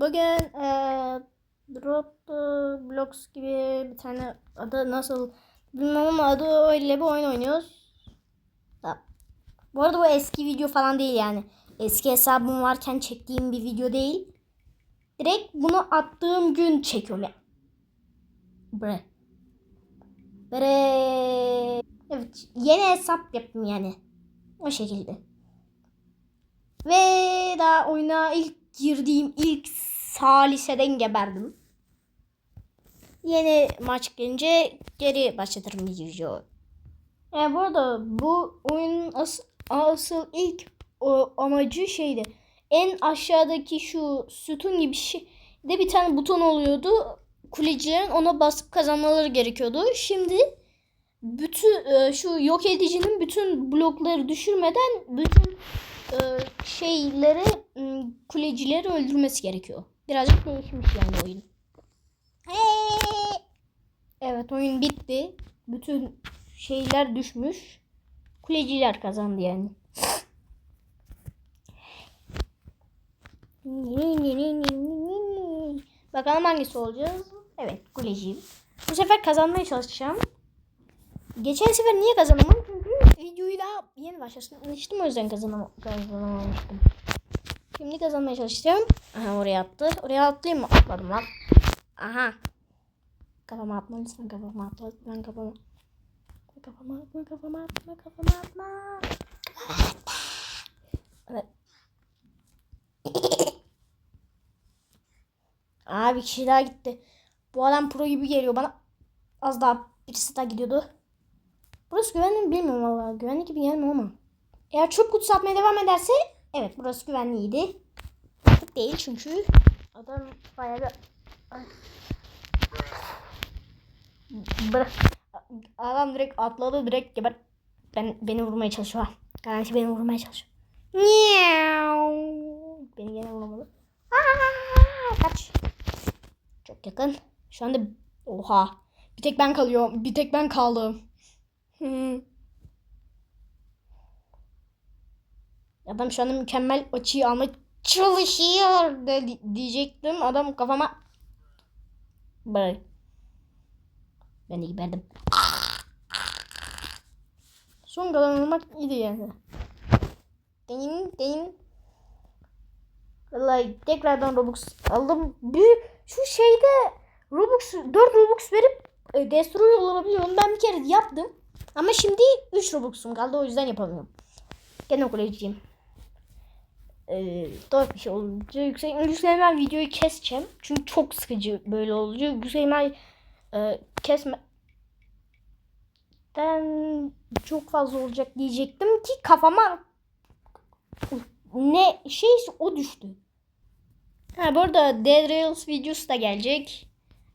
Bugün eee Roblox gibi bir tane adı nasıl bilmem ama adı öyle bir oyun oynuyoruz. Ha. Bu arada bu eski video falan değil yani. Eski hesabım varken çektiğim bir video değil. Direkt bunu attığım gün çekiyorum ya. Bre. Bre. Evet yeni hesap yaptım yani. O şekilde. Ve daha oyuna ilk girdiğim ilk saliseden geberdim. Yeni maç gelince geri başlatırım video. Yani bu arada bu oyunun as asıl ilk o, amacı şeydi. En aşağıdaki şu sütun gibi şey de bir tane buton oluyordu. Kulecilerin ona basıp kazanmaları gerekiyordu. Şimdi bütün e, şu yok edicinin bütün blokları düşürmeden bütün e, şeyleri kulecileri öldürmesi gerekiyor. Birazcık değişmiş yani oyun. Evet oyun bitti. Bütün şeyler düşmüş. Kuleciler kazandı yani. Bakalım hangisi olacağız? Evet kuleciyim. Bu sefer kazanmaya çalışacağım. Geçen sefer niye kazanamadım? Çünkü videoyu daha yeni başlamıştım. O yüzden kazanam kazanamamıştım. Şimdi kazanmaya çalışacağım. Aha oraya attı. Oraya atlayayım mı? Atladım lan. Aha. Kafama atma lütfen kafama atma. Lütfen kafama. Kafama atma kafama atma kafama atma. Evet. Aa bir kişi daha gitti. Bu adam pro gibi geliyor bana. Az daha birisi daha gidiyordu. Burası güvenli mi bilmiyorum valla. Güvenli gibi gelmiyor ama. Eğer çöp kutusu atmaya devam ederse evet burası güvenliydi. Artık değil çünkü adam bayağı bir... Bırak. Adam direkt atladı direkt geber. Ben beni vurmaya çalışıyor. Garanti beni vurmaya çalışıyor. Beni gene vuramadı. Kaç. Çok yakın. Şu anda oha. Bir tek ben kalıyorum. Bir tek ben kaldım. Adam şu anda mükemmel açıyı almaya çalışıyor de, diyecektim. Adam kafama Bırak. Ben de geberdim. Son kalan olmak iyiydi yani. Deyin deyin. Vallahi tekrardan Robux aldım. Bir şu şeyde Robux 4 Robux verip e, Destroy olabiliyorum. Ben bir kere yaptım. Ama şimdi 3 Robux'um kaldı o yüzden yapamıyorum. Gene kuleciyim. Ee, doğru bir şey olunca yüksek yükselmen videoyu keseceğim. Çünkü çok sıkıcı böyle olunca yükselmen e, kesme ben çok fazla olacak diyecektim ki kafama ne şeyse o düştü. Ha bu arada Dead Rails videosu da gelecek.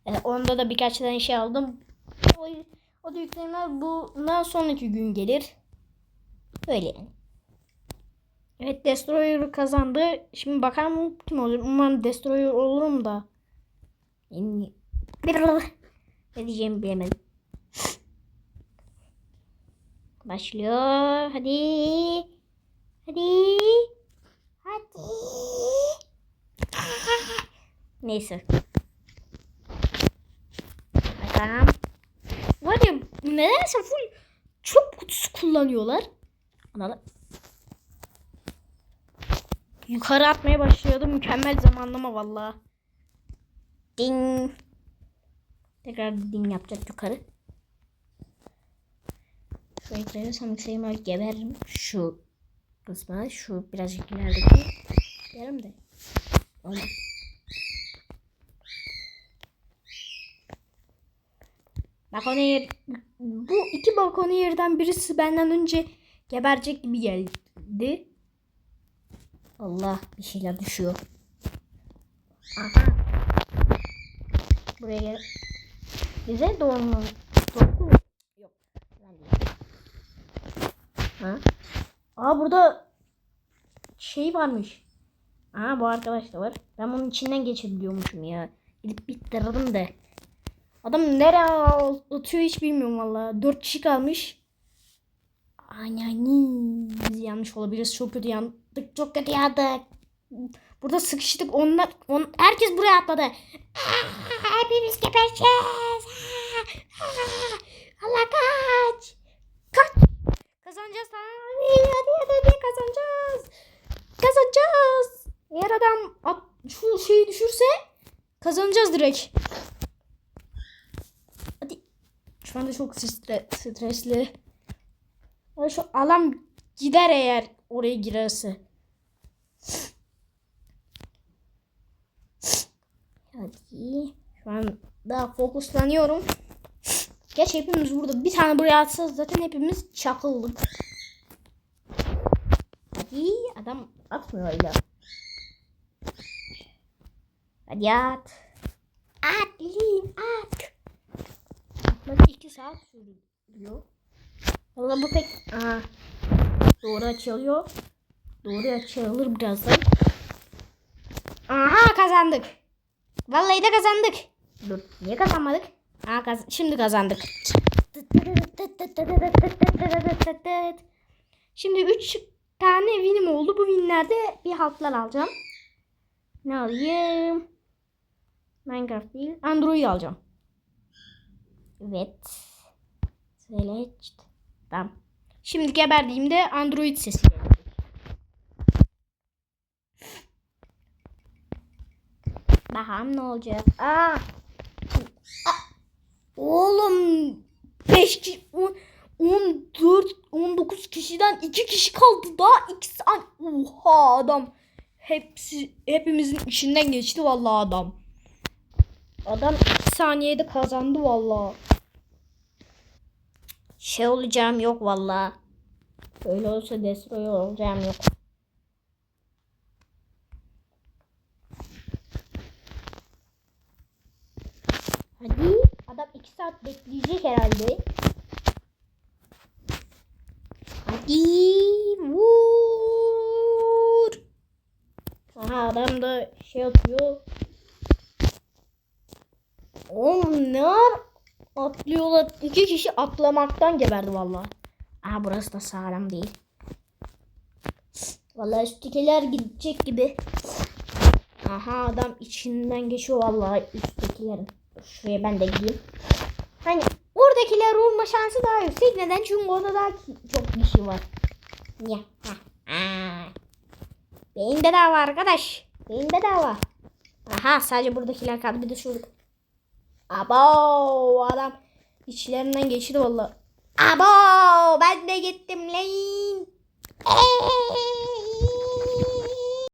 Ee, onda da birkaç tane şey aldım. O, o da yüklemeler bundan sonraki gün gelir. Öyle yani. Evet Destroyer kazandı. Şimdi bakalım kim olur. Umarım Destroyer olurum da. Ne diyeceğimi bilemedim. Başlıyor. Hadi. Hadi. Hadi. Neyse. Bakalım. Var ya nedense full çöp kutusu kullanıyorlar. Anladın? Yukarı atmaya başlıyordu. Mükemmel zamanlama valla. Ding. Tekrar ding yapacak yukarı. Şu ekranı yükseğime geberirim. Şu kısmına. Şu birazcık ilerideki. Yerim de. Olmaz. Balkonier bu iki balkonierden birisi benden önce geberecek gibi geldi. Allah bir şeyler düşüyor. Aha. Buraya gel. Güzel doğru mu? Yok. Ha? Aa burada şey varmış. Aa bu arkadaş da var. Ben bunun içinden geçebiliyormuşum ya. Gidip bitirdim de. Adam nereye atıyor hiç bilmiyorum valla. Dört kişi kalmış. Aynen. Biz yanlış olabiliriz. Çok kötü yandık. Çok kötü yandık. Burada sıkıştık. Onlar, on, herkes buraya atladı. Hepimiz gebereceğiz. Allah kaç. Kaç. Kazanacağız. Hadi hadi hadi, hadi kazanacağız. Kazanacağız. Eğer adam at, şu şeyi düşürse kazanacağız direkt. Hadi. Şu anda çok stre, stresli. Ya Şu alan gider eğer oraya girerse. Hadi. Şu an daha fokuslanıyorum. Geç hepimiz burada. Bir tane buraya atsanız zaten hepimiz çakıldık. Hadi adam atmıyor öyle. Hadi at. At Lin at. Atması 2 saat sürüyor. Valla bu pek... Aa, doğru açılıyor. Doğru açılır birazdan. Aha kazandık. Vallahi de kazandık. Dur niye kazanmadık? Aa, kaz şimdi kazandık. Şimdi 3 tane winim oldu. Bu winlerde bir haltlar alacağım. Ne alayım? Minecraft değil. Android alacağım. Evet. Select. Tamam. Şimdi geberdiğimde Android sesi gelecek. Bakalım ne olacak. Aa. Aa. Oğlum 5 kişi 10 14 19 kişiden 2 kişi kaldı daha 2 saniye. Oha adam hepsi hepimizin içinden geçti vallahi adam. Adam 2 saniyede kazandı vallahi. Şey olacağım yok vallahi. Öyle olsa destroy olacağım yok. Hadi. Adam 2 saat bekleyecek herhalde. Hadi. Vur. Aha adam da şey atıyor. Oğlum ne var? Atlıyorlar. İki kişi atlamaktan geberdi vallahi. Aha burası da sağlam değil. Vallahi üsttekiler gidecek gibi. Aha adam içinden geçiyor vallahi üsttekilerin. Şuraya ben de gideyim. Hani oradakiler olma şansı daha yüksek. Neden? Çünkü orada daha çok kişi var. Niye? Ha. Aa. Beyin bedava arkadaş. Beyin bedava. Aha sadece buradakiler kaldı. Bir de şurada. Abo adam içlerinden geçti vallahi. Abo ben de gittim lan. Eee.